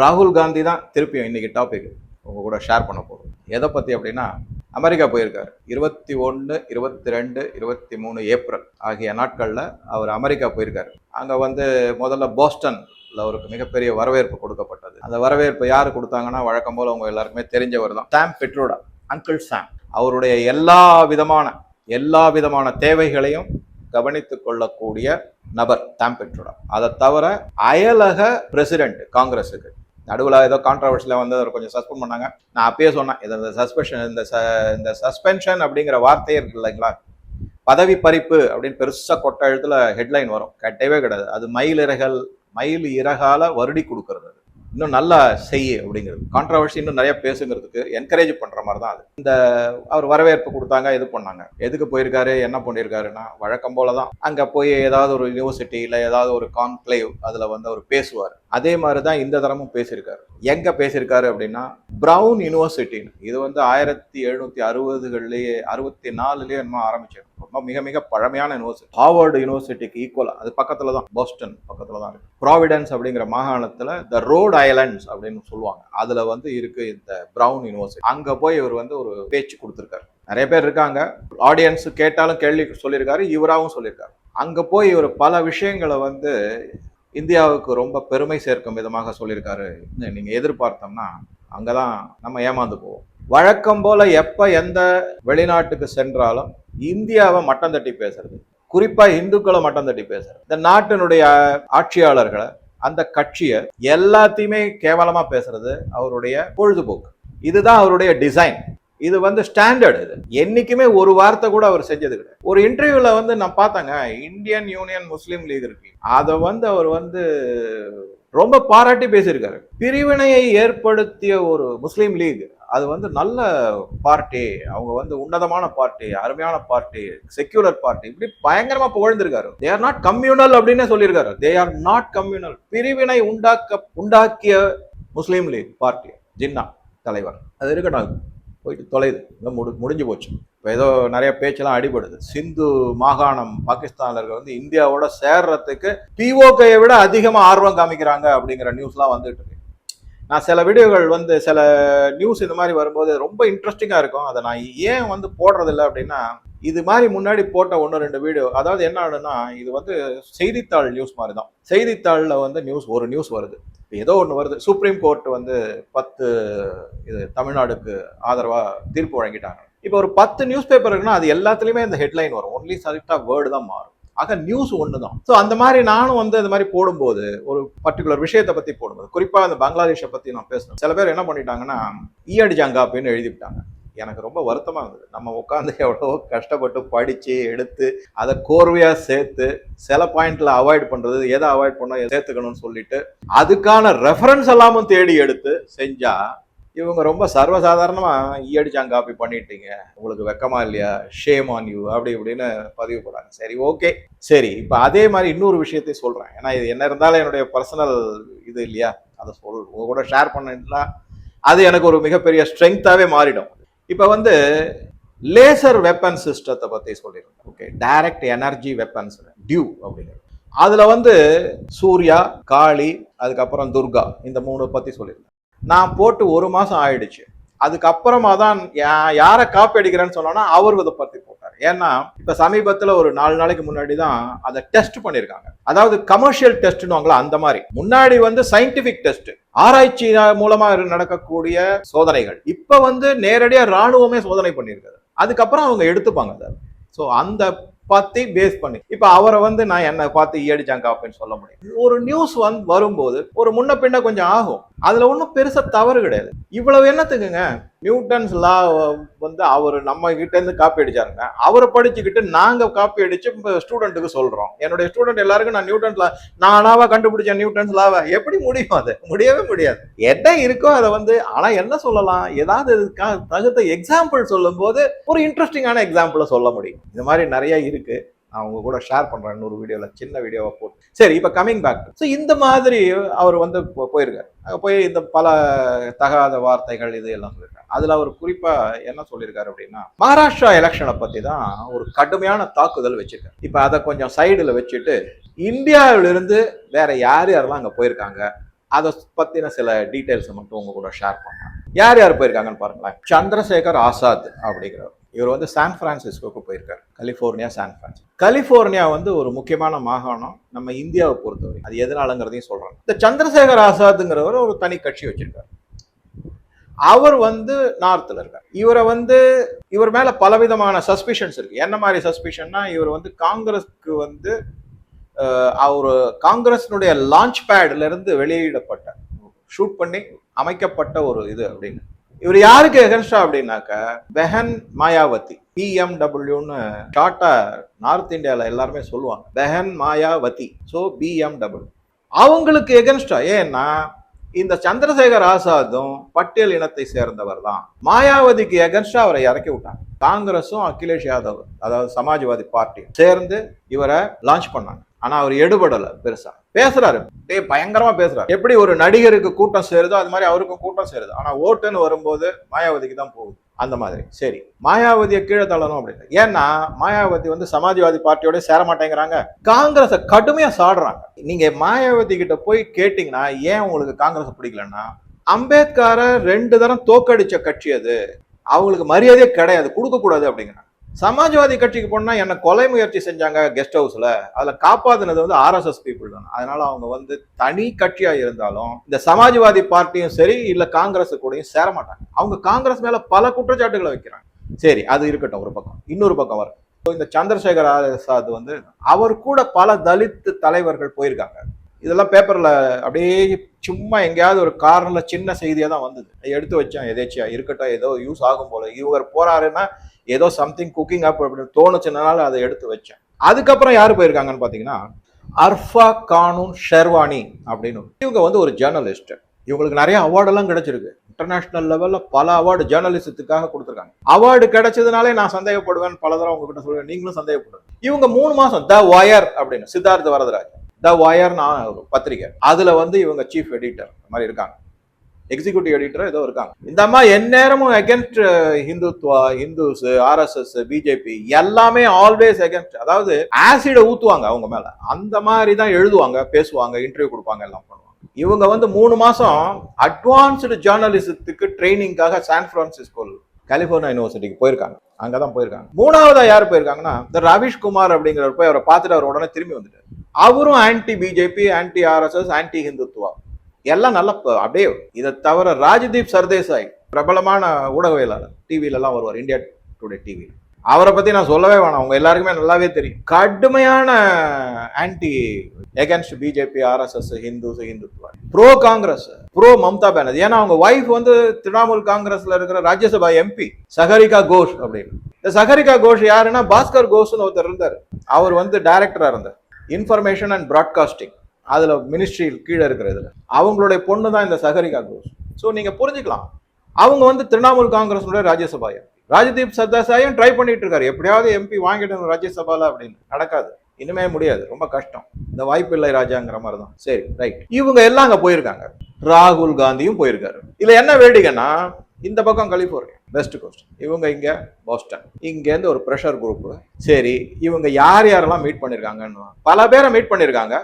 ராகுல் காந்தி தான் திருப்பியும் இன்றைக்கி டாபிக் உங்கள் கூட ஷேர் பண்ண போகிறோம் எதை பற்றி அப்படின்னா அமெரிக்கா போயிருக்காரு. இருபத்தி ஒன்று இருபத்தி ரெண்டு இருபத்தி மூணு ஏப்ரல் ஆகிய நாட்களில் அவர் அமெரிக்கா போயிருக்காரு. அங்கே வந்து முதல்ல போஸ்டன் அவருக்கு மிகப்பெரிய வரவேற்பு கொடுக்கப்பட்டது. அந்த வரவேற்பு யார் கொடுத்தாங்கன்னா வழக்கம் போல் அவங்க எல்லாருக்குமே தெரிஞ்சவர் தான். சாம் பெட்ரோடா அங்கிள் சாம். அவருடைய எல்லா விதமான எல்லா விதமான தேவைகளையும் கவனித்துக் கொள்ளக்கூடிய நபர் சாம் பெட்ரோடா. அதை தவிர அயலக பிரசிடென்ட் காங்கிரஸுக்கு நடுவில் ஏதோ கான்ட்ரவர்சியில் வந்து அவர் கொஞ்சம் சஸ்பெண்ட் பண்ணாங்க. நான் அப்பயே சொன்னேன் இது இந்த சஸ்பென்ஷன் இந்த ச இந்த சஸ்பென்ஷன் அப்படிங்கிற வார்த்தையே இருக்கு இல்லைங்களா? பதவி பறிப்பு அப்படின்னு பெருசாக கொட்ட எழுத்துல ஹெட்லைன் வரும். கட்டவே கிடையாது. அது மயில் இறகல் மயில் இறகால வருடி கொடுக்கறது இன்னும் நல்லா செய்ய அப்படிங்கிறது. கான்ட்ரவர்சி இன்னும் நிறைய பேசுங்கிறதுக்கு என்கரேஜ் பண்ணுற மாதிரி தான் அது. இந்த அவர் வரவேற்பு கொடுத்தாங்க இது பண்ணாங்க. எதுக்கு போயிருக்காரு என்ன பண்ணியிருக்காருன்னா வழக்கம் போல தான் அங்கே போய் ஏதாவது ஒரு யூனிவர்சிட்டி இல்லை ஏதாவது ஒரு கான்க்ளேவ் அதில் வந்து அவர் பேசுவார். அதே மாதிரி தான் இந்த தரமும் பேசியிருக்காரு. எங்கே பேசியிருக்காரு அப்படின்னா ப்ரௌன் யூனிவர்சிட்டின்னு இது வந்து ஆயிரத்தி எழுநூத்தி அறுபதுகள்லேயே அறுபத்தி நாலுலேயே என்னமோ ஆரம்பிச்சது ரொம்ப மிக மிக பழமையான யூனிவர்சிட்டி ஹார்வர்டு யூனிவர்சிட்டிக்கு ஈக்குவலாக அது பக்கத்தில் தான் போஸ்டன் பக்கத்தில் தான் இருக்குது ப்ராவிடன்ஸ் அப்படிங்கிற மாகாணத்தில் த ரோட் ஐலண்ட்ஸ் அப்படின்னு சொல்லுவாங்க. அதில் வந்து இருக்குது இந்த ப்ரௌன் யூனிவர்சிட்டி அங்கே போய் இவர் வந்து ஒரு பேச்சு கொடுத்துருக்காரு. நிறைய பேர் இருக்காங்க. ஆடியன்ஸ் கேட்டாலும் கேள்வி சொல்லியிருக்காரு இவராகவும் சொல்லியிருக்காரு. அங்கே போய் இவர் பல விஷயங்களை வந்து இந்தியாவுக்கு ரொம்ப பெருமை சேர்க்கும் விதமாக சொல்லியிருக்காரு. நீங்கள் எதிர்பார்த்தோம்னா அங்கே தான் நம்ம ஏமாந்து போவோம். வழக்கம் போல் எப்போ எந்த வெளிநாட்டுக்கு சென்றாலும் இந்தியாவை மட்டம் தட்டி பேசுறது. குறிப்பாக இந்துக்களை மட்டம் தட்டி பேசுறது. இந்த நாட்டினுடைய ஆட்சியாளர்களை அந்த கட்சியை எல்லாத்தையுமே கேவலமாக பேசுறது அவருடைய பொழுதுபோக்கு. இதுதான் அவருடைய டிசைன் இது வந்து ஸ்டாண்டர்ட் இது. என்னைக்குமே ஒரு வார்த்தை கூட அவர் செஞ்சது கிடையாது. ஒரு இன்டர்வியூல வந்து நான் பார்த்தாங்க இந்தியன் யூனியன் முஸ்லீம் லீக் இருக்கு. அதை வந்து அவர் வந்து ரொம்ப பாராட்டி பேசியிருக்காரு. பிரிவினையை ஏற்படுத்திய ஒரு முஸ்லீம் லீக் அது வந்து நல்ல பார்ட்டி அவங்க வந்து உன்னதமான பார்ட்டி அருமையான பார்ட்டி செக்யூலர் பார்ட்டி இப்படி பயங்கரமா புகழ்ந்திருக்காரு. தே ஆர் நாட் கம்யூனல் அப்படின்னு சொல்லியிருக்காரு. தே ஆர் நாட் கம்யூனல் பிரிவினை உண்டாக்க உண்டாக்கிய முஸ்லீம் லீக் பார்ட்டி ஜின்னா தலைவர். அது இருக்கட்டும். போயிட்டு தொலைது. இதான் முடி முடிஞ்சு போச்சு. இப்போ ஏதோ நிறைய பேச்செல்லாம் அடிபடுது. சிந்து மாகாணம் பாகிஸ்தானில் வந்து இந்தியாவோட சேர்றதுக்கு பிஓகையை விட அதிகமாக ஆர்வம் காமிக்கிறாங்க அப்படிங்கிற நியூஸ்லாம் வந்துட்டு இருக்கு. நான் சில வீடியோகள் வந்து சில நியூஸ் இந்த மாதிரி வரும்போது ரொம்ப இன்ட்ரெஸ்டிங்காக இருக்கும். அதை நான் ஏன் வந்து போடுறதில்ல அப்படின்னா இது மாதிரி முன்னாடி போட்ட ஒன்று ரெண்டு வீடியோ. அதாவது என்ன ஆகுதுன்னா இது வந்து செய்தித்தாள் நியூஸ் மாதிரி தான் செய்தித்தாளில் வந்து நியூஸ் ஒரு நியூஸ் வருது. ஏதோ ஒன்று வருது. சுப்ரீம் கோர்ட் வந்து பத்து இது தமிழ்நாடுக்கு ஆதரவாக தீர்ப்பு வழங்கிட்டாங்க. இப்போ ஒரு பத்து நியூஸ் பேப்பர் இருக்குன்னா அது எல்லாத்துலேயுமே இந்த ஹெட்லைன் வரும். ஒன்லி சரிக்டாக வேர்டு தான் மாறும். ஆக நியூஸ் ஒன்று தான் ஸோ அந்த மாதிரி நானும் வந்து இந்த மாதிரி போடும்போது ஒரு பர்டிகுலர் விஷயத்தை பற்றி போடும்போது குறிப்பாக அந்த பங்களாதேஷை பற்றி நான் பேசணும். சில பேர் என்ன பண்ணிட்டாங்கன்னா ஈயடி ஜங்காப்பின்னு எழுதிவிட்டாங்க. எனக்கு ரொம்ப வருத்தமாக இருந்தது. நம்ம உட்காந்து எவ்வளோ கஷ்டப்பட்டு படித்து எடுத்து அதை கோர்வையாக சேர்த்து சில பாயிண்டில் அவாய்ட் பண்ணுறது எதை அவாய்ட் பண்ண சேர்த்துக்கணும்னு சொல்லிட்டு அதுக்கான ரெஃபரன்ஸ் எல்லாமும் தேடி எடுத்து செஞ்சால் இவங்க ரொம்ப சர்வசாதாரணமாக ஈயடிச்சாங்க காப்பி பண்ணிட்டீங்க. உங்களுக்கு வெக்கமா இல்லையா? ஷேம் ஆன் யூ அப்படி இப்படின்னு பதிவு போடுறாங்க. சரி ஓகே சரி இப்போ அதே மாதிரி இன்னொரு விஷயத்தை சொல்கிறேன் ஏன்னா இது என்ன இருந்தாலும் என்னுடைய பர்சனல் இது இல்லையா? அதை சொல் உங்க கூட ஷேர் பண்ணிட்டுலாம் அது எனக்கு ஒரு மிகப்பெரிய ஸ்ட்ரென்த்தாகவே மாறிடும். இப்போ வந்து லேசர் வெப்பன் சிஸ்டத்தை பற்றி சொல்லியிருக்கேன் ஓகே டைரக்ட் எனர்ஜி வெப்பன்ஸ் டியூ அப்படின்னு. அதில் வந்து சூர்யா காளி அதுக்கப்புறம் துர்கா இந்த மூணு பற்றி சொல்லியிருந்தேன் நான் போட்டு ஒரு மாதம் ஆயிடுச்சு. அதுக்கப்புறமா தான் யாரை காப்பி அடிக்கிறேன்னு சொன்னோன்னா அவர் இதை பற்றி ஏன்னா இப்போ சமீபத்தில் ஒரு நாலு நாளைக்கு முன்னாடி தான் அதை டெஸ்ட் பண்ணியிருக்காங்க அதாவது கமர்ஷியல் டெஸ்ட்னுவாங்களா அந்த மாதிரி. முன்னாடி வந்து சயின்டிபிக் டெஸ்ட் ஆராய்ச்சி மூலமா நடக்கக்கூடிய சோதனைகள். இப்ப வந்து நேரடியா ராணுவமே சோதனை பண்ணியிருக்காரு அதுக்கப்புறம் அவங்க எடுத்துப்பாங்க அதை. ஸோ அந்த பத்தி பேஸ் பண்ணி. இப்ப அவரை வந்து நான் என்ன பார்த்து e ஈயடிச்சாங்க அப்படின்னு சொல்ல முடியும். ஒரு நியூஸ் வந்து வரும்போது ஒரு முன்ன பின்ன கொஞ்சம் ஆகும். அதுல ஒன்றும் பெருசா தவறு கிடையாது. இவ்வளவு என்னத்துக்குங்க? நியூட்டன்ஸ் லா வந்து அவர் நம்ம கிட்ட இருந்து காப்பி அடிச்சாருங்க. அவரை படிச்சுக்கிட்டு நாங்க காப்பி அடிச்சு ஸ்டூடெண்ட்டுக்கு சொல்றோம். என்னுடைய ஸ்டூடெண்ட் எல்லாருக்கும் நான் நியூட்டன்ஸ் லா நானாவா கண்டுபிடிச்சேன் நியூட்டன்ஸ் லாவா. எப்படி முடியும் அது? முடியவே முடியாது. என்ன இருக்கோ அதை வந்து ஆனா என்ன சொல்லலாம்? ஏதாவது தகுந்த எக்ஸாம்பிள் சொல்லும் போது ஒரு இன்ட்ரெஸ்டிங்கான எக்ஸாம்பிளை சொல்ல முடியும். இந்த மாதிரி நிறைய இருக்கு. நான் உங்க கூட ஷேர் பண்றேன் இன்னொரு வீடியோல சின்ன வீடியோவை போட்டு. சரி இப்போ கமிங் பேக் ஸோ இந்த மாதிரி அவர் வந்து போயிருக்காரு. அங்கே போய் இந்த பல தகாத வார்த்தைகள் இது எல்லாம் சொல்லியிருக்காரு. அதுல அவர் குறிப்பா என்ன சொல்லியிருக்காரு அப்படின்னா மகாராஷ்டிரா எலெக்ஷனை பத்தி தான் ஒரு கடுமையான தாக்குதல் வச்சிருக்காரு. இப்ப அதை கொஞ்சம் சைடுல வச்சுட்டு இந்தியாவிலிருந்து வேற யார் யாரெல்லாம் அங்கே போயிருக்காங்க அதை பத்தின சில டீட்டெயில்ஸை மட்டும் உங்க கூட ஷேர் பண்ணேன் யார் யார் போயிருக்காங்கன்னு பாருங்களேன். சந்திரசேகர் ஆசாத் அப்படிங்கிறவர். இவர் வந்து சான் பிரான்சிஸ்கோக்கு போயிருக்காரு. கலிஃபோர்னியா சான் பிரான்சிஸ்கோ கலிஃபோர்னியா வந்து ஒரு முக்கியமான மாகாணம் நம்ம இந்தியாவை பொறுத்தவரை அது எதனாலங்கிறதையும் சொல்கிறாங்க இந்த சந்திரசேகர் ஆசாத்ங்கிறவர் ஒரு தனி கட்சி வச்சிருக்காரு. அவர் வந்து நார்த்தில் இருக்கார். இவரை வந்து இவர் மேலே பலவிதமான சஸ்பிஷன்ஸ் இருக்கு. என்ன மாதிரி சஸ்பிஷன்னா இவர் வந்து காங்கிரஸ்க்கு வந்து அவர் காங்கிரஸினுடைய லான்ச் பேட்ல இருந்து வெளியிடப்பட்ட ஷூட் பண்ணி அமைக்கப்பட்ட ஒரு இது அப்படின்னு. இவர் யாருக்கு எகன்ஸ்டா அப்படின்னாக்க பெஹன் மாயாவதி பிஎம்டபிள்யூன்னு ஷார்ட்டா நார்த் இந்தியாவில் எல்லாருமே சொல்லுவாங்க. பெஹன் மாயாவதி ஸோ பிஎம்டபிள்யூ அவங்களுக்கு எகன்ஸ்டா ஏன்னா இந்த சந்திரசேகர் ஆசாதும் பட்டியல் இனத்தை சேர்ந்தவர் தான். மாயாவதிக்கு எகன்ஸ்டா அவரை இறக்கி விட்டாங்க. காங்கிரஸும் அகிலேஷ் யாதவ் அதாவது சமாஜ்வாதி பார்ட்டி சேர்ந்து இவரை லான்ச் பண்ணாங்க. ஆனா அவர் எடுபடலை பெருசா. பேசுறாரு. டே பயங்கரமா பேசுறாரு. எப்படி ஒரு நடிகருக்கு கூட்டம் சேருதோ அது மாதிரி அவருக்கும் கூட்டம் சேருது. ஆனா ஓட்டுன்னு வரும்போது மாயாவதிக்கு தான் போகுது. அந்த மாதிரி. சரி. மாயாவதியை கீழே தள்ளணும் அப்படின்னு ஏன்னா மாயாவதி வந்து சமாஜ்வாதி பார்ட்டியோட சேர மாட்டேங்கிறாங்க. காங்கிரஸை கடுமையா சாடுறாங்க. நீங்க மாயாவதி கிட்ட போய் கேட்டீங்கன்னா ஏன் உங்களுக்கு காங்கிரஸ் பிடிக்கலன்னா அம்பேத்கரை ரெண்டு தரம் தோக்கடிச்ச கட்சி அது. அவங்களுக்கு மரியாதையே கிடையாது. கொடுக்க கூடாது அப்படிங்கிறாங்க. சமாஜ்வாதி கட்சிக்கு போனால் என்ன கொலை முயற்சி செஞ்சாங்க கெஸ்ட் ஹவுஸில் அதில் காப்பாத்தினது வந்து ஆர்எஸ்எஸ் பீப்புள் தான். அதனால் அவங்க வந்து தனி கட்சியாக இருந்தாலும் இந்த சமாஜ்வாதி பார்ட்டியும் சரி இல்லை காங்கிரஸ் கூடயும் சேர மாட்டாங்க. அவங்க காங்கிரஸ் மேலே பல குற்றச்சாட்டுகளை வைக்கிறாங்க. சரி அது இருக்கட்டும் ஒரு பக்கம். இன்னொரு பக்கம் வரும் இந்த சந்திரசேகர் ஆசாத் வந்து அவர் கூட பல தலித்து தலைவர்கள் போயிருக்காங்க. இதெல்லாம் பேப்பரில் அப்படியே சும்மா எங்கேயாவது ஒரு காரில் சின்ன செய்தியாக தான் வந்தது. எடுத்து வச்சேன் எதேச்சியா இருக்கட்டும் ஏதோ யூஸ் ஆகும் போல. இவர் போறாருன்னா ஏதோ சம்திங் குக்கிங் அப் அப்படின்னு தோணுச்சுனால அதை எடுத்து வச்சேன். அதுக்கப்புறம் யார் போயிருக்காங்கன்னு பார்த்தீங்கன்னா அர்ஃபா கானூன் ஷெர்வானி அப்படின்னு இவங்க வந்து ஒரு ஜேர்னலிஸ்ட் இவங்களுக்கு நிறைய அவார்டெல்லாம் கிடைச்சிருக்கு. இன்டர்நேஷனல் லெவலில் பல அவார்டு ஜேர்னலிசத்துக்காக கொடுத்துருக்காங்க. அவார்டு கிடைச்சதுனாலே நான் சந்தேகப்படுவேன் பல தடவை உங்ககிட்ட சொல்லுவேன். நீங்களும் சந்தேகப்படுவேன் இவங்க மூணு மாதம் த வயர் அப்படின்னு சித்தார்த்த வரதராஜ் த ஒயர்னு ஒரு பத்திரிகை அதில் வந்து இவங்க சீஃப் எடிட்டர் மாதிரி இருக்காங்க. எக்ஸிக்யூட்டிவ் எடிட்டர் ஏதோ இருக்காங்க. இந்த அம்மா எந்நேரமும் against Hindutva Hindus RSS BJP எல்லாமே ஆல்வேஸ் அகென்ஸ்ட் அதாவது ஆசிடை ஊத்துவாங்க அவங்க மேல. அந்த மாதிரி தான் எழுதுவாங்க பேசுவாங்க இன்டர்வியூ கொடுப்பாங்க எல்லாம் பண்ணுவாங்க. இவங்க வந்து மூணு மாசம் அட்வான்ஸ்டு ஜேர்னலிசத்துக்கு ட்ரைனிங்காக சான் பிரான்சிஸ்கோல் கலிபோர்னியா யூனிவர்சிட்டிக்கு போயிருக்காங்க. அங்கதான் போயிருக்காங்க. மூணாவதா யார் போயிருக்காங்கன்னா இந்த ரவிஷ்குமார் அப்படிங்கிறவர் போய் அவரை பார்த்துட்டு அவர் உடனே திரும்பி வந்துட்டார். அவரும் anti BJP anti RSS anti Hindutva எல்லாம் நல்ல அப்படியே இதை தவிர ராஜ்தீப் சர்தேசாய் பிரபலமான ஊடகவியலாளர் டிவில வருவார் இந்தியா டுடே டிவி அவரை பத்தி நான் சொல்லவே வேணாம். அவங்க எல்லாருக்குமே நல்லாவே தெரியும். கடுமையான anti against BJP RSS Hindus Hindutva pro Congress pro Mamata Banerjee ஏன்னா அவங்க ஒய்ஃப் வந்து திரிணாமுல் காங்கிரஸ்ல இருக்கிற ராஜ்யசபா எம்பி சஹரிகா கோஷ் அப்படின்னு. இந்த சஹரிகா கோஷ் யாருன்னா பாஸ்கர் கோஷ்னு ஒருத்தர் இருந்தார். அவர் வந்து டைரக்டரா இருந்தார். இன்ஃபர்மேஷன் அண்ட் ப்ராட்காஸ்டிங் அதில் மினிஸ்ட்ரி கீழே இருக்கிற அவங்களுடைய பொண்ணு தான் இந்த சஹரிகா கோஷ். ஸோ நீங்கள் புரிஞ்சுக்கலாம். அவங்க வந்து திரிணாமுல் காங்கிரஸுடைய ராஜ்யசபா எம்பி ராஜதீப் சர்தாசாயும் ட்ரை பண்ணிட்டு இருக்காரு. எப்படியாவது எம்பி வாங்கிடணும் ராஜ்யசபால அப்படின்னு. நடக்காது. இனிமே முடியாது. ரொம்ப கஷ்டம். இந்த வாய்ப்பு இல்லை ராஜாங்கிற மாதிரி தான் சரி ரைட் இவங்க எல்லாம் அங்கே போயிருக்காங்க. ராகுல் காந்தியும் போயிருக்காரு. இதில் என்ன வேடிக்கைன்னா இந்த பக்கம் கலிஃபோர்னியா வெஸ்ட் கோஸ்ட் இவங்க இங்கே பாஸ்டன் இங்கேருந்து ஒரு ப்ரெஷர் குரூப்பு சரி இவங்க யார் யாரெல்லாம் மீட் பண்ணியிருக்காங்கன்னு பல பேரை மீட் பண்ணியிருக்காங்க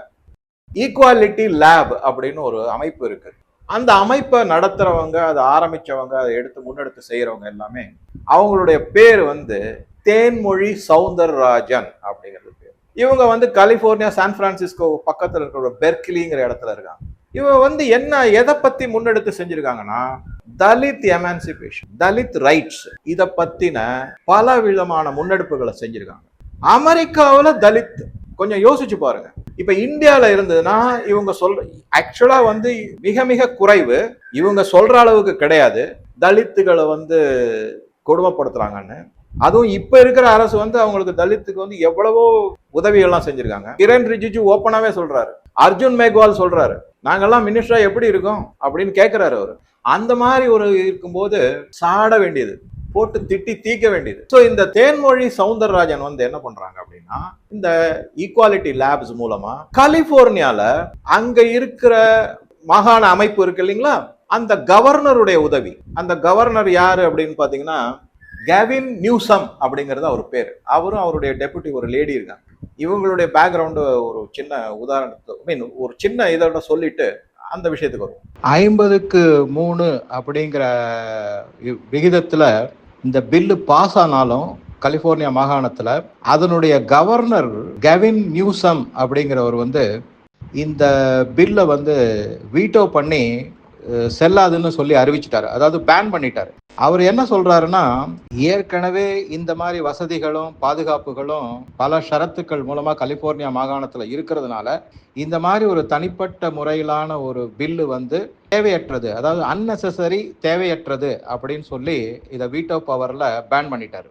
ஈக்குவாலிட்டி லேப் அப்படின்னு ஒரு அமைப்பு இருக்கு. அந்த அமைப்பை நடத்துறவங்க அதை ஆரம்பிச்சவங்க அதை எடுத்து முன்னெடுத்து செய்யறவங்க எல்லாமே அவங்களுடைய பேர் வந்து தேன்மொழி சவுந்தரராஜன் அப்படிங்கிறது பேர். இவங்க வந்து கலிபோர்னியா சான் பிரான்சிஸ்கோ பக்கத்தில் இருக்கிற பெர்க்லிங்கிற இடத்துல இருக்காங்க. இவங்க வந்து என்ன எதை பத்தி முன்னெடுத்து செஞ்சிருக்காங்கன்னா தலித் எமான்சிபேஷன் தலித் ரைட்ஸ் இதை பத்தின பல விதமான முன்னெடுப்புகளை செஞ்சிருக்காங்க. அமெரிக்காவில் தலித் கொஞ்சம் யோசிச்சு பாருங்க. இப்ப இந்தியால இருந்ததுன்னா இவங்க சொல்ற ஆக்சுவலா வந்து மிக மிக குறைவு. இவங்க சொல்ற அளவுக்கு கிடையாது. தலித்துகளை வந்து கொடுமைப்படுத்துறாங்கன்னு. அதுவும் இப்ப இருக்கிற அரசு வந்து அவங்களுக்கு தலித்துக்கு வந்து எவ்வளவோ உதவிகள்லாம் செஞ்சிருக்காங்க. கிரண் ரிஜிஜு ஓப்பனாவே சொல்றாரு. அர்ஜுன் மேக்வால் சொல்றாரு. நாங்கெல்லாம் மினிஸ்டரா எப்படி இருக்கோம்? அப்படின்னு கேட்கிறாரு அவரு. அந்த மாதிரி ஒரு இருக்கும்போது சாட வேண்டியது. போட்டு திட்டி தீக்க வேண்டியது. ஸோ இந்த தேன்மொழி சவுந்தரராஜன் வந்து என்ன பண்றாங்க அப்படின்னா இந்த ஈக்குவாலிட்டி லேப்ஸ் மூலமா கலிபோர்னியால அங்க இருக்கிற மாகாண அமைப்பு இருக்கு இல்லைங்களா? அந்த கவர்னருடைய உதவி. அந்த கவர்னர் யாரு அப்படின்னு பாத்தீங்கன்னா கெவின் நியூசம் அப்படிங்கிறது அவர் பேர். அவரும் அவருடைய டெபுட்டி ஒரு லேடி இருக்காங்க. இவங்களுடைய பேக்ரவுண்டு ஒரு சின்ன உதாரணத்தை மீன் ஒரு சின்ன இதோட சொல்லிட்டு அந்த விஷயத்துக்கு வரும் ஐம்பதுக்கு மூணு அப்படிங்கிற விகிதத்தில் இந்த பில்லு பாஸ் ஆனாலும் கலிபோர்னியா மாகாணத்தில் அதனுடைய கவர்னர் கெவின் நியூசம் அப்படிங்கிறவர் வந்து இந்த பில்லை வந்து வீட்டோ பண்ணி செல்லாதுன்னு சொல்லி அறிவிச்சிட்டாரு. அதாவது பேன் பண்ணிட்டாரு. அவர் என்ன சொல்றாருன்னா ஏற்கனவே இந்த மாதிரி வசதிகளும் பாதுகாப்புகளும் பல ஷரத்துக்கள் மூலமா கலிபோர்னியா மாகாணத்துல இருக்கிறதுனால இந்த மாதிரி ஒரு தனிப்பட்ட முறையிலான ஒரு பில்லு வந்து தேவையற்றது. அதாவது அன்னெசசரி தேவையற்றது அப்படின்னு சொல்லி இதை வீட்டோ பவர்ல பேன் பண்ணிட்டாரு.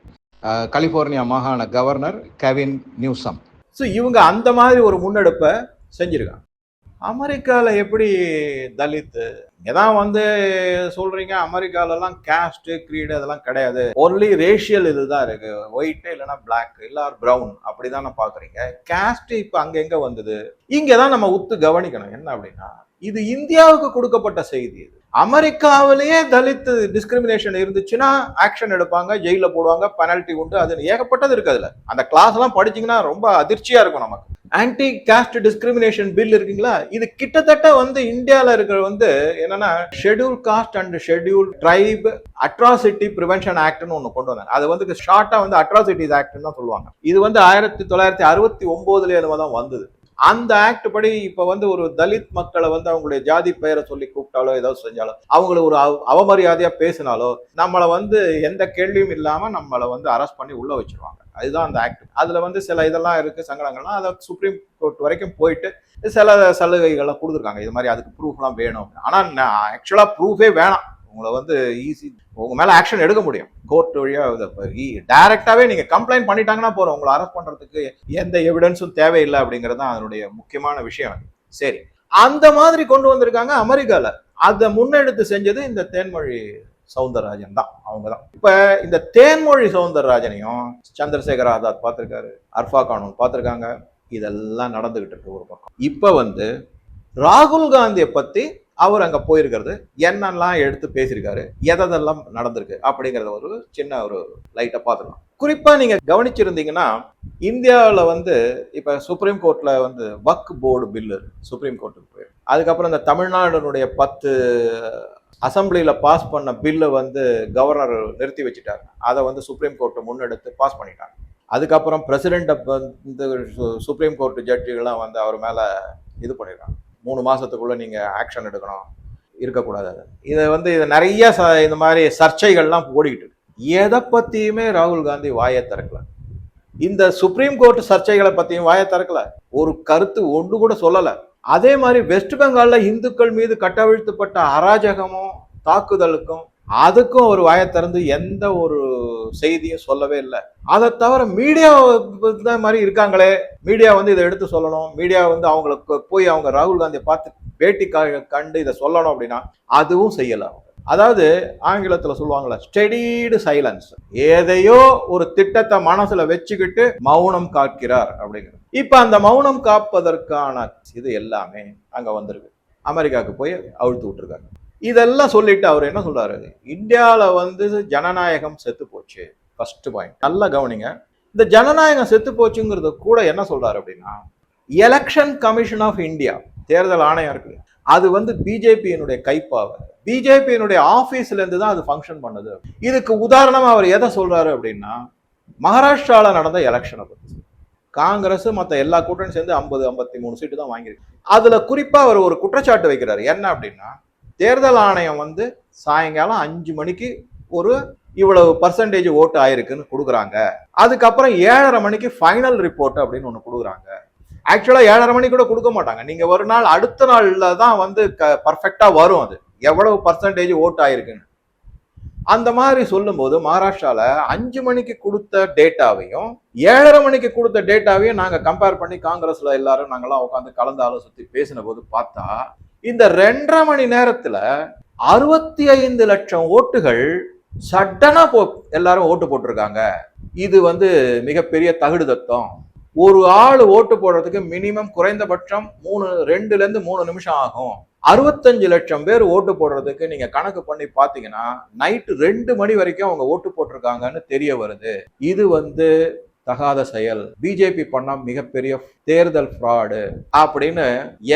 கலிபோர்னியா மாகாண கவர்னர் கெவின் நியூசம் ஸோ இவங்க அந்த மாதிரி ஒரு முன்னெடுப்பை செஞ்சிருக்காங்க. அமெரிக்காவில் எப்படி தலித்து? இங்கதான் வந்து சொல்கிறீங்க அமெரிக்காலலாம் கேஸ்ட்டு க்ரீடு அதெல்லாம் கிடையாது. ஒன்லி ரேஷியல் இதுதான் இருக்குது ஒயிட்டு இல்லைன்னா பிளாக் இல்ல பிரவுன் அப்படிதானே பார்க்குறீங்க. கேஸ்ட்டு இப்போ அங்கே எங்க வந்தது? இங்கே தான் நம்ம உத்து கவனிக்கணும். என்ன அப்படின்னா இது இந்தியாவுக்கு கொடுக்கப்பட்ட செய்தி இது. அமெரிக்காவிலேயே தலித்து டிஸ்கிரிமினேஷன் இருந்துச்சுன்னா ஆக்ஷன் எடுப்பாங்க ஜெயிலில் போடுவாங்க பெனல்ட்டி உண்டு அது ஏகப்பட்டது இருக்குது அதில். அந்த கிளாஸ் எல்லாம் படிச்சீங்கன்னா ரொம்ப அதிர்ச்சியாக இருக்கும் நமக்கு. ஆன்டி காஸ்ட் டிஸ்கிரிமினேஷன் பில் இருக்குங்களா? இது கிட்டத்தட்ட வந்து இந்தியாவில் இருக்கிற வந்து என்னன்னா schedule caste and schedule tribe atrocity prevention ஆக்ட்னு ஒன்று கொண்டு வந்தாங்க. அது வந்து ஷார்ட்டாக வந்து அட்ராசிட்டிஸ் ஆக்ட்னு தான் சொல்லுவாங்க. இது வந்து ஆயிரத்தி தொள்ளாயிரத்தி அறுபத்தி ஒம்போதுல என்னமோ தான் வந்தது. அந்த ஆக்ட் படி இப்ப வந்து ஒரு தலித் மக்களை வந்து அவங்களுடைய ஜாதி பெயரை சொல்லி கூப்பிட்டாலோ ஏதாவது செஞ்சாலோ அவங்கள ஒரு அவ- அவமரியாதையா பேசினாலோ நம்மளை வந்து எந்த கேள்வியும் இல்லாம நம்மளை வந்து அரெஸ்ட் பண்ணி உள்ள வச்சிருவாங்க. அதுதான் அந்த ஆக்ட் அதுல வந்து சில இதெல்லாம் இருக்கு சங்கடங்கள்லாம் அதை சுப்ரீம் கோர்ட் வரைக்கும் போயிட்டு சில சலுகைகள்லாம் கொடுத்துருக்காங்க. இது மாதிரி அதுக்கு ப்ரூஃப்லாம் வேணும் ஆனா ஆக்சுவலா ப்ரூஃபே வேணாம். உங்களை வந்து ஈஸி உங்க மேல ஆக்ஷன் எடுக்க முடியும். கோர்ட் வழியா டைரக்டாவே நீங்க கம்ப்ளைண்ட் பண்ணிட்டாங்கன்னா போறோம் உங்களை அரெஸ்ட் பண்றதுக்கு எந்த எவிடன்ஸும் தேவையில்லை அப்படிங்கிறது தான் அதனுடைய முக்கியமான விஷயம் சரி. அந்த மாதிரி கொண்டு வந்திருக்காங்க அமெரிக்கால. அதை முன்னெடுத்து செஞ்சது இந்த தேன்மொழி சவுந்தரராஜன் தான் அவங்க தான் இப்போ இந்த தேன்மொழி சவுந்தரராஜனையும் சந்திரசேகர் ஆசாத் பார்த்துருக்காரு அர்ஃபா கானும் பார்த்துருக்காங்க. இதெல்லாம் நடந்துகிட்டு இருக்கு ஒரு பக்கம். இப்போ வந்து ராகுல் காந்தியை பற்றி அவர் அங்கே போயிருக்கிறது என்னெல்லாம் எடுத்து பேசியிருக்காரு எதெல்லாம் நடந்திருக்கு அப்படிங்கிறத ஒரு சின்ன ஒரு லைட்டை பார்த்துக்கலாம். குறிப்பா நீங்க கவனிச்சிருந்தீங்கன்னா இந்தியாவில் வந்து இப்ப சுப்ரீம் கோர்ட்ல வந்து வக் போர்டு பில்லு சுப்ரீம் கோர்ட்டுக்கு போயிருக்கு அதுக்கப்புறம் இந்த தமிழ்நாடுனுடைய பத்து அசம்பிளியில் பாஸ் பண்ண பில்லை வந்து கவர்னர் நிறுத்தி வச்சுட்டாங்க அதை வந்து சுப்ரீம் கோர்ட்டை முன்னெடுத்து பாஸ் பண்ணிட்டாங்க. அதுக்கப்புறம் பிரசிடெண்ட்டை வந்து சுப்ரீம் கோர்ட் ஜட்ஜுகள்லாம் வந்து அவர் மேலே இது பண்ணிடுறாங்க. மூணு மாதத்துக்குள்ளே நீங்கள் ஆக்ஷன் எடுக்கணும். இருக்கக்கூடாது அது. இதை வந்து இது நிறைய ச- இந்த மாதிரி சர்ச்சைகள்லாம் ஓடிக்கிட்டு எதை பத்தியுமே ராகுல் காந்தி வாயை திறக்கல. இந்த சுப்ரீம் கோர்ட் சர்ச்சைகளை பத்தியும் வாயை திறக்கல. ஒரு கருத்து ஒன்று கூட சொல்லல. அதே மாதிரி வெஸ்ட் பெங்கால்ல இந்துக்கள் மீது கட்டவிழ்த்துப்பட்ட அராஜகமும் தாக்குதலுக்கும் அதுக்கும் ஒரு வாயை திறந்து எந்த ஒரு செய்தியும் சொல்லவே இல்லை. அதை தவிர மீடியா மாதிரி இருக்காங்களே. மீடியா வந்து இதை எடுத்து சொல்லணும். மீடியா வந்து அவங்களுக்கு போய் அவங்க ராகுல் காந்தியை பார்த்து பேட்டி கண்டு இதை சொல்லணும் அப்படின்னா அதுவும் செய்யலாம் அதாவது ஆங்கிலத்தில் சொல்லுவாங்களா ஸ்டெடீடு சைலன்ஸ் எதையோ ஒரு திட்டத்தை மனசுல வச்சுக்கிட்டு மௌனம் காக்கிறார் அப்படிங்கிறது. இப்ப அந்த மௌனம் காப்பதற்கான இது எல்லாமே அங்க வந்திருக்கு. அமெரிக்காவுக்கு போய் அவிழ்த்து விட்டுருக்காங்க. இதெல்லாம் சொல்லிட்டு அவர் என்ன சொல்றாரு? இந்தியாவில் வந்து ஜனநாயகம் செத்து போச்சு ஃபர்ஸ்ட் பாயிண்ட் நல்லா கவனிங்க. இந்த ஜனநாயகம் செத்து போச்சுங்கிறது கூட என்ன சொல்றாரு அப்படின்னா எலெக்ஷன் கமிஷன் ஆஃப் இந்தியா தேர்தல் ஆணையம் இருக்கு அது வந்து பிஜேபியினுடைய கைப்பாவை. பிஜேபியினுடைய ஆபீஸ்ல இருந்து தான் அது ஃபங்க்ஷன் பண்ணுது. இதுக்கு உதாரணமா அவர் எதை சொல்றாரு அப்படின்னா மகாராஷ்டிரால நடந்த எலெக்ஷனை பத்தி. காங்கிரஸ் மற்ற எல்லா கூட்டணி சேர்ந்து ஐம்பது ஐம்பத்தி மூணு சீட்டு தான் வாங்கியிருக்கு. அதுல குறிப்பா அவர் ஒரு குற்றச்சாட்டு வைக்கிறார். என்ன அப்படின்னா தேர்தல் ஆணையம் வந்து சாயங்காலம் அஞ்சு மணிக்கு ஒரு இவ்வளவு பர்சன்டேஜ் ஓட்டு ஆயிருக்குன்னு கொடுக்குறாங்க. அதுக்கப்புறம் ஏழரை மணிக்கு ஃபைனல் ரிப்போர்ட் அப்படின்னு ஒன்று கொடுக்குறாங்க. ஆக்சுவலாக ஏழரை மணிக்கு கூட கொடுக்க மாட்டாங்க. நீங்கள் ஒரு நாள் அடுத்த நாளில் தான் வந்து க பர்ஃபெக்டாக வரும் அது. எவ்வளவு பர்சன்டேஜ் ஓட் ஆயிருக்குன்னு. அந்த மாதிரி சொல்லும்போது மகாராஷ்டிராவில் அஞ்சு மணிக்கு கொடுத்த டேட்டாவையும் ஏழரை மணிக்கு கொடுத்த டேட்டாவையும் நாங்கள் கம்பேர் பண்ணி காங்கிரஸில் எல்லாரும் நாங்களாம் உட்காந்து கலந்து ஆலோசித்து பேசின போது பார்த்தா இந்த ரெண்டரை மணி நேரத்தில் அறுபத்தி ஐந்து லட்சம் ஓட்டுகள் சட்டனாக போ எல்லாரும் ஓட்டு போட்டிருக்காங்க. இது வந்து மிகப்பெரிய தகுடு தத்தம். ஒரு ஆள் ஓட்டு போடுறதுக்கு மினிமம் குறைந்தபட்சம் மூணு ரெண்டுல இருந்து மூணு நிமிஷம் ஆகும். அறுபத்தஞ்சு லட்சம் பேர் ஓட்டு போடுறதுக்கு நீங்க கணக்கு பண்ணி பாத்தீங்கன்னா நைட்டு ரெண்டு மணி வரைக்கும் அவங்க ஓட்டு போட்டிருக்காங்கன்னு தெரிய வருது. இது வந்து தகாத செயல். பிஜேபி பண்ண மிகப்பெரிய தேர்தல் ஃப்ராடு அப்படின்னு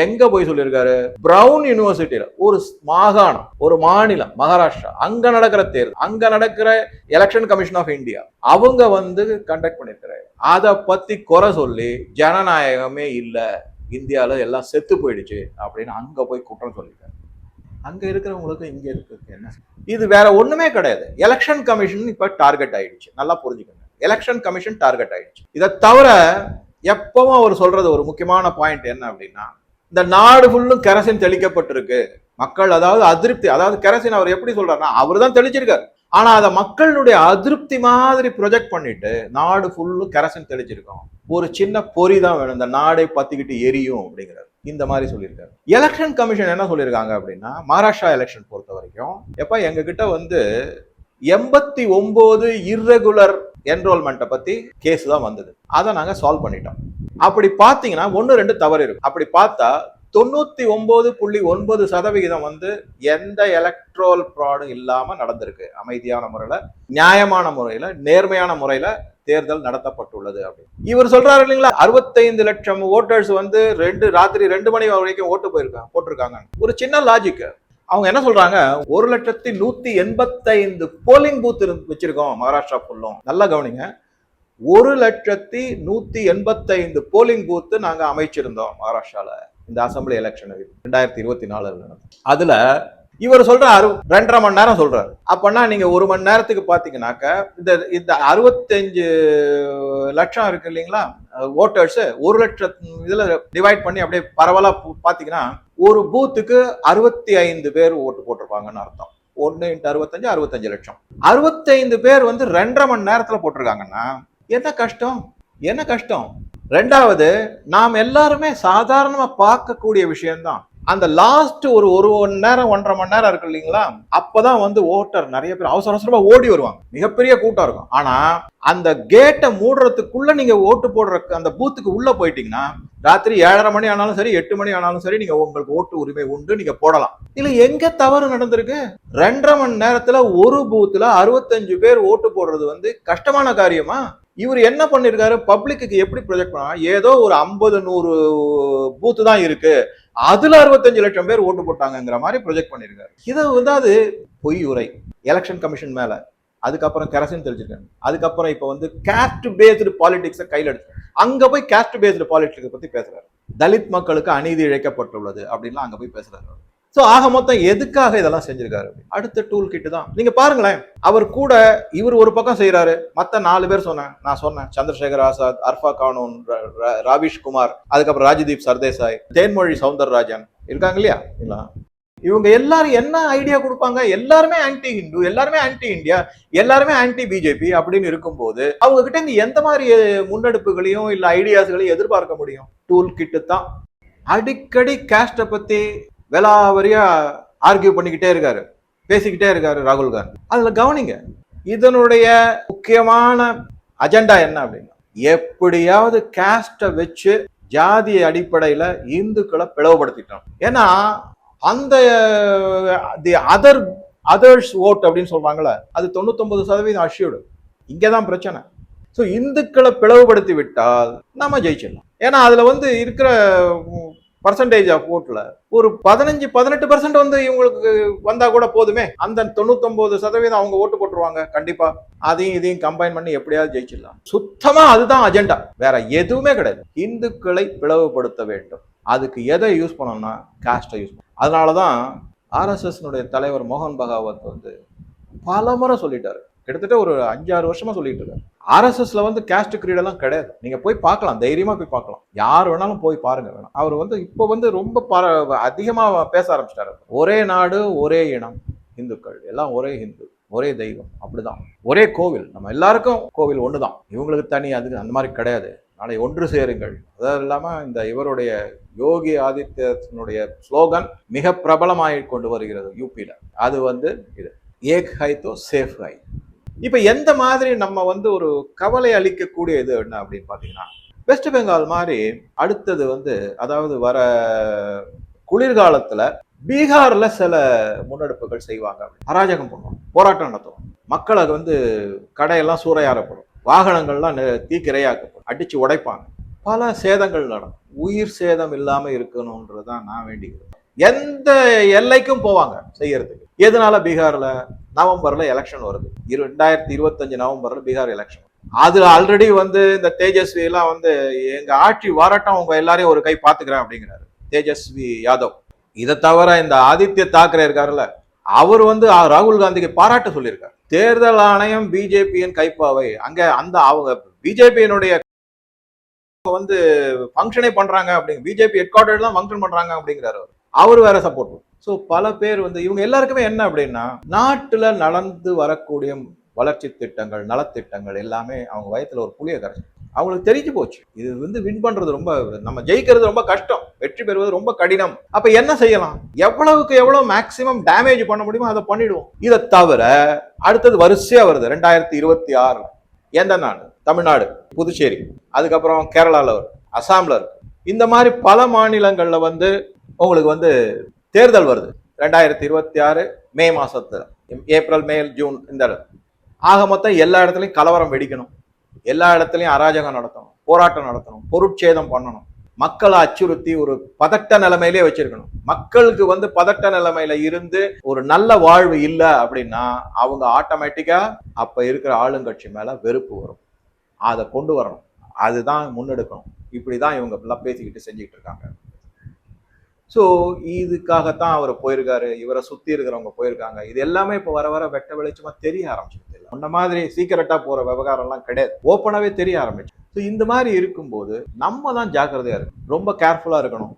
எங்க போய் சொல்லியிருக்காரு? பிரவுன் யூனிவர்சிட்டியில ஒரு மாகாணம் ஒரு மாநிலம் மகாராஷ்டிரா. அங்க நடக்கிற தேர்தல் அங்க நடக்கிற எலெக்ஷன் கமிஷன் ஆஃப் இந்தியா அவங்க வந்து கண்டக்ட் பண்ணிருக்கிறாரு அதை பத்தி குறை சொல்லி ஜனநாயகமே இல்லை. இந்தியாவில் எல்லாம் செத்து போயிடுச்சு அப்படின்னு அங்கே போய் குற்றம் சொல்லியிருக்காரு. அங்கே இருக்கிறவங்களுக்கு இங்கே இருக்கு என்ன? இது வேற ஒன்றுமே கிடையாது. எலெக்ஷன் கமிஷன் இப்போ டார்கெட் ஆயிடுச்சு. நல்லா புரிஞ்சுக்கணும் எலெக்ஷன் கமிஷன் டார்கெட் ஆயிடுச்சு. இதை தவிர எப்பவும் அவர் சொல்றது ஒரு முக்கியமான பாயிண்ட் என்ன அப்படின்னா இந்த நாடு ஃபுல்லும் கெரசின் தெளிக்கப்பட்டிருக்கு. மக்கள் அதாவது அதிருப்தி அதாவது கெரசின் அவர் எப்படி சொல்றாருன்னா அவர் தான் தெளிச்சிருக்காரு. ஆனா அதை மக்களுடைய அதிருப்தி மாதிரி ப்ரொஜெக்ட் பண்ணிட்டு நாடு ஃபுல்லும் கரசின் தெளிச்சிருக்கோம். ஒரு சின்ன பொறி தான் வேணும். இந்த நாடை பத்திக்கிட்டு எரியும் அப்படிங்கிறார். இந்த மாதிரி சொல்லியிருக்காரு. எலெக்ஷன் கமிஷன் என்ன சொல்லியிருக்காங்க அப்படின்னா மகாராஷ்டிரா எலெக்ஷன் பொறுத்த வரைக்கும் எப்ப எங்ககிட்ட வந்து எண்பத்தி ஒன்பது இர்ரெகுலர் என்ரோல்மெண்ட்டை பற்றி கேஸ் தான் வந்தது. அதை நாங்கள் சால்வ் பண்ணிட்டோம். அப்படி பார்த்தீங்கன்னா ஒன்று ரெண்டு தவறு இருக்கும். அப்படி பார்த்தா தொண்ணூற்றி ஒம்பது புள்ளி ஒன்பது சதவிகிதம் வந்து எந்த எலக்ட்ரோல் ப்ராடும் இல்லாமல் நடந்திருக்கு. அமைதியான முறையில் நியாயமான முறையில் நேர்மையான முறையில் தேர்தல் நடத்தப்பட்டுள்ளது அப்படின்னு. இவர் சொல்றாரு இல்லைங்களா அறுபத்தைந்து லட்சம் ஓட்டர்ஸ் வந்து ரெண்டு ராத்திரி ரெண்டு மணி வரைக்கும் ஓட்டு போயிருக்காங்க போட்டிருக்காங்க ஒரு சின்ன லாஜிக் அவங்க என்ன சொல்றாங்க? ஒரு லட்சத்தி நூத்தி எண்பத்தைந்து போலிங் பூத் வச்சிருக்கோம் மகாராஷ்டிரா ஃபுல்லும் நல்லா கவனிங்க. ஒரு லட்சத்தி நூத்தி எண்பத்தைந்து போலிங் பூத்து நாங்க அமைச்சிருந்தோம் மகாராஷ்டிரால. இந்த அசம்பிளி எலெக்ஷன் ரெண்டாயிரத்தி இருபத்தி நாலு அதுல இவர் சொல்றாரு ரெண்டரை மணி நேரம் சொல்றாரு. அப்பன்னா நீங்க ஒரு மணி நேரத்துக்கு பாத்தீங்கன்னாக்க இந்த இந்த அறுபத்தஞ்சு லட்சம் இருக்கு இல்லைங்களா? ஓட்டர்ஸ் ஒரு லட்சம் இதுல டிவைட் பண்ணி அப்படியே பரவலா பாத்தீங்கன்னா ஒரு பூத்துக்கு அறுபத்தி ஐந்து பேர் ஓட்டு போட்டிருப்பாங்கன்னு அர்த்தம். ஒன்னு இன்ட்டு அறுபத்தஞ்சு அறுபத்தஞ்சு லட்சம். அறுபத்தைந்து பேர் வந்து ரெண்டரை மணி நேரத்துல போட்டிருக்காங்கன்னா என்ன கஷ்டம்? என்ன கஷ்டம்? ரெண்டாவது நாம் எல்லாருமே சாதாரணமா பார்க்கக்கூடிய விஷயம்தான். அந்த லாஸ்ட் ஒரு ஒரு மணி நேரம் ஒன்றரை மணி நேரம் இருக்கு இல்லைங்களா? அப்பதான் வந்து ஓட்டர் நிறைய பேர் அவசர அவசரமா ஓடி வருவாங்க. மிகப்பெரிய கூட்டம் இருக்கும். ஆனா அந்த கேட்டை மூடுறதுக்குள்ள நீங்க ஓட்டு போடுற அந்த பூத்துக்கு உள்ள போயிட்டீங்கன்னா ராத்திரி ஏழரை மணி ஆனாலும் சரி எட்டு மணி ஆனாலும் சரி நீங்க உங்களுக்கு ஓட்டு உரிமை உண்டு நீங்க போடலாம். இல்ல எங்க தவறு நடந்திருக்கு? ரெண்டரை மணி நேரத்துல ஒரு பூத்துல அறுபத்தஞ்சு பேர் ஓட்டு போடுறது வந்து கஷ்டமான காரியமா? இவர் என்ன பண்ணிருக்காரு? பப்ளிக்கு எப்படி ப்ரொஜெக்ட் பண்ணா ஏதோ ஒரு ஐம்பது நூறு பூத்து தான் இருக்கு. அதுல அறுபத்தஞ்சு லட்சம் பேர் ஓட்டு போட்டாங்கங்கிற மாதிரி ப்ரொஜெக்ட் பண்ணியிருக்காரு இது வந்து அது பொய் உரை எலெக்ஷன் கமிஷன் மேல. அதுக்கப்புறம் கரசின் தெரிஞ்சுக்காங்க அதுக்கப்புறம் இப்போ வந்து கேஸ்ட் பேஸ்டு பாலிடிக்ஸை கையில் எடுத்து அங்கே போய் கேஸ்ட் பேஸ்டு பாலிடிக்ஸை பற்றி பேசுகிறார் தலித் மக்களுக்கு அநீதி இழைக்கப்பட்டுள்ளது அப்படின்லாம் அங்கே போய் பேசுறாரு ஸோ ஆக மொத்தம் எதுக்காக இதெல்லாம் செஞ்சிருக்காரு? அடுத்த டூல் கிட்டு தான். நீங்க பாருங்களேன் அவர் கூட இவர் ஒரு பக்கம் செய்யறாரு மத்த நாலு பேர் சொன்னேன். நான் சொன்னேன் சந்திரசேகர் ஆசாத் அர்ஃபா கானூன் ர- ராவிஷ் குமார் அதுக்கப்புறம் ராஜதீப் சர்தேசாய் தேன்மொழி சவுந்தரராஜன். இருக்காங்க இல்லையா? இல்லை. இவங்க எல்லாரும் என்ன ஐடியா கொடுப்பாங்க? எல்லாருமே ஆன்டி ஹிந்து எல்லாருமே ஆன்டி இந்தியா எல்லாருமே ஆன்டி பிஜேபி அப்படின்னு இருக்கும்போது அவங்க கிட்ட இருந்து எந்த மாதிரி முன்னெடுப்புகளையும் இல்ல ஐடியாஸ்களையும் எதிர்பார்க்க முடியும்? டூல் கிட்டு தான். அடிக்கடி கேஸ்ட பத்தி வேளாவரியா ஆர்கியூ பண்ணிக்கிட்டே இருக்காரு. பேசிக்கிட்டே இருக்காரு ராகுல் காந்தி. அதுல கவனிங்க இதனுடைய முக்கியமான அஜெண்டா என்ன அப்படின்னா எப்படியாவது கேஸ்டை வச்சு ஜாதி அடிப்படையில இந்துக்களை பிளவுபடுத்திட்டோம். ஏன்னா அந்த தி அதர் அதர்ஸ் ஓட் அப்படின்னு சொல்றாங்கல்ல அது தொண்ணூத்தொன்பது சதவீதம் அஷ்யூடு இங்கதான் பிரச்சனை. ஸோ இந்துக்களை பிளவுபடுத்தி விட்டால் நம்ம ஜெயிச்சிடலாம். ஏன்னா அதில் வந்து இருக்கிற பர்சன்டேஜ் ஆஃப் ஓட்டில் ஒரு பதினஞ்சு பதினெட்டு பர்சன்ட் வந்து இவங்களுக்கு வந்தால் கூட போதுமே. அந்த தொண்ணூத்தொம்போது சதவீதம் அவங்க ஓட்டு போட்டுருவாங்க கண்டிப்பாக அதையும் இதையும் கம்பைன் பண்ணி எப்படியாவது ஜெயிச்சிடலாம். சுத்தமாக அதுதான் அஜெண்டா வேற எதுவுமே கிடையாது. இந்துக்களை பிளவுபடுத்த வேண்டும். அதுக்கு எதை யூஸ் பண்ணோம்னா காஸ்ட்டை யூஸ் பண்ணணும். அதனாலதான் ஆர்எஸ்எஸ்னுடைய தலைவர் மோகன் பகாவத் வந்து பல முறை சொல்லிட்டாரு. கிட்டத்தட்ட ஒரு அஞ்சாறு வருஷமாக சொல்லிட்டு இருக்காரு. ஆர்எஸ்எஸ்ல வந்து கேஸ்ட் கிரீடெல்லாம் கிடையாது. நீங்க போய் பார்க்கலாம் தைரியமா போய் பார்க்கலாம். யார் வேணாலும் போய் பாருங்க. வேணாம் அவர் வந்து இப்போ வந்து ரொம்ப பர அதிகமா பேச ஆரம்பிச்சிட்டாரு. ஒரே நாடு ஒரே இனம் இந்துக்கள். எல்லாம் ஒரே ஹிந்து ஒரே தெய்வம். அப்படிதான். ஒரே கோவில். நம்ம எல்லாருக்கும் கோவில் ஒண்ணுதான். இவங்களுக்கு தனி அது அந்த மாதிரி கிடையாது. நாளை ஒன்று சேருங்கள். அதாவது இல்லாம இந்த இவருடைய யோகி ஆதித்யனுடைய ஸ்லோகன் மிக பிரபலமாகி கொண்டு வருகிறது யூபியில அது வந்து இது. ஏக் ஹை தோ சேஃப் ஹை. இப்போ எந்த மாதிரி நம்ம வந்து ஒரு கவலை அளிக்கக்கூடிய இது என்ன அப்படின்னு பார்த்தீங்கன்னா வெஸ்ட் பெங்கால் மாதிரி அடுத்தது வந்து அதாவது வர குளிர்காலத்தில் பீகாரில் சில முன்னெடுப்புகள் செய்வாங்க. அராஜகம் பண்ணுவாங்க போராட்டம் நடத்துவாங்க. மக்களை வந்து கடையெல்லாம் சூறையாறப்படும் வாகனங்கள்லாம் நெ- தீக்கிரையாக்கப்படும் அடித்து உடைப்பாங்க. பல சேதங்கள் நடக்கும். உயிர் சேதம் இல்லாமல் இருக்கணுன்றது தான் நான் வேண்டிக்கிறேன். எந்த எல்லைக்கும் போவாங்க செய்யறதுக்கு. எதனால பீகாரில்? நவம்பர்ல எலெக்ஷன் வருது. இரு ரெண்டாயிரத்தி இருபத்தஞ்சு நவம்பர்ல பீகார் எலெக்ஷன் அதுல ஆல்ரெடி வந்து இந்த தேஜஸ்வி எல்லாம் வந்து எங்க ஆட்சி வரட்டும் உங்க எல்லாரையும் ஒரு கை பாத்துக்கிறேன் அப்படிங்கிறாரு. தேஜஸ்வி யாதவ். இதை தவிர இந்த ஆதித்ய தாக்கரே இருக்காருல்ல அவர் வந்து ராகுல் காந்திக்கு பாராட்டு சொல்லியிருக்காரு. தேர்தல் ஆணையம் பிஜேபியின் கைப்பாவை அங்க அந்த அவங்க பிஜேபியினுடைய வந்து ஃபங்க்ஷனே பண்றாங்க அப்படிங்க பிஜேபி ஹெட் குவார்டர் தான் ஃபங்க்ஷன் பண்றாங்க அப்படிங்கிறாரு அவர். வேற சப்போர்ட் ஸோ பல பேர் வந்து இவங்க எல்லாருக்குமே என்ன அப்படின்னா நாட்டில் நடந்து வரக்கூடிய வளர்ச்சி திட்டங்கள் நலத்திட்டங்கள் எல்லாமே அவங்க வயத்தில் ஒரு புளிய கரைச்சி. அவங்களுக்கு தெரிஞ்சு போச்சு. இது வந்து வின் பண்றது ரொம்ப நம்ம ஜெயிக்கிறது ரொம்ப கஷ்டம். வெற்றி பெறுவது ரொம்ப கடினம். அப்ப என்ன செய்யலாம்? எவ்வளவுக்கு எவ்வளவு மேக்சிமம் டேமேஜ் பண்ண முடியுமோ அதை பண்ணிடுவோம். இதை தவிர அடுத்தது வரிசையா வருது. ரெண்டாயிரத்தி இருபத்தி ஆறு எந்த நாடு? தமிழ்நாடு புதுச்சேரி. அதுக்கப்புறம் கேரளாவில் வரும் அசாமில் இருக்கு. இந்த மாதிரி பல மாநிலங்களில் வந்து உங்களுக்கு வந்து தேர்தல் வருது. ரெண்டாயிரத்தி இருபத்தி ஆறு மே மாசத்துல. ஏப்ரல் மே ஜூன் இந்த ஆக மொத்தம் எல்லா இடத்துலையும் கலவரம் வெடிக்கணும். எல்லா இடத்துலையும் அராஜகம் நடத்தணும். போராட்டம் நடத்தணும். பொருட்சேதம் பண்ணணும். மக்களை அச்சுறுத்தி ஒரு பதட்ட நிலைமையிலே வச்சிருக்கணும். மக்களுக்கு வந்து பதட்ட நிலைமையில இருந்து ஒரு நல்ல வாழ்வு இல்லை அப்படின்னா அவங்க ஆட்டோமேட்டிக்கா அப்ப இருக்கிற ஆளுங்கட்சி மேல வெறுப்பு வரும். அதை கொண்டு வரணும். அதுதான் முன்னெடுக்கணும். இப்படிதான் இவங்க எல்லாம் பேசிக்கிட்டு செஞ்சுக்கிட்டு இருக்காங்க. ஸோ இதுக்காகத்தான் அவர் போயிருக்காரு. இவரை சுற்றி இருக்கிறவங்க போயிருக்காங்க. இது எல்லாமே இப்போ வர வர வெட்ட வெளிச்சமாக தெரிய ஆரம்பிச்சிருது இல்லை முன்ன மாதிரி சீக்கிரட்டாக போகிற விவகாரம்லாம் கிடையாது. ஓப்பனாகவே தெரிய ஆரம்பிச்சு. ஸோ இந்த மாதிரி இருக்கும்போது நம்ம தான் ஜாக்கிரதையாக இருக்கணும். ரொம்ப கேர்ஃபுல்லாக இருக்கணும்.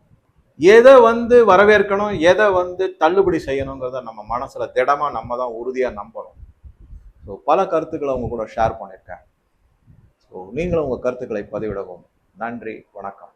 எதை வந்து வரவேற்கணும் எதை வந்து தள்ளுபடி செய்யணுங்கிறத நம்ம மனசில் திடமாக நம்ம தான் உறுதியாக நம்பணும். ஸோ பல கருத்துக்களை அவங்க கூட ஷேர் பண்ணியிருக்கேன். ஸோ நீங்களும் உங்கள் கருத்துக்களை பதிவிடவும். நன்றி வணக்கம்.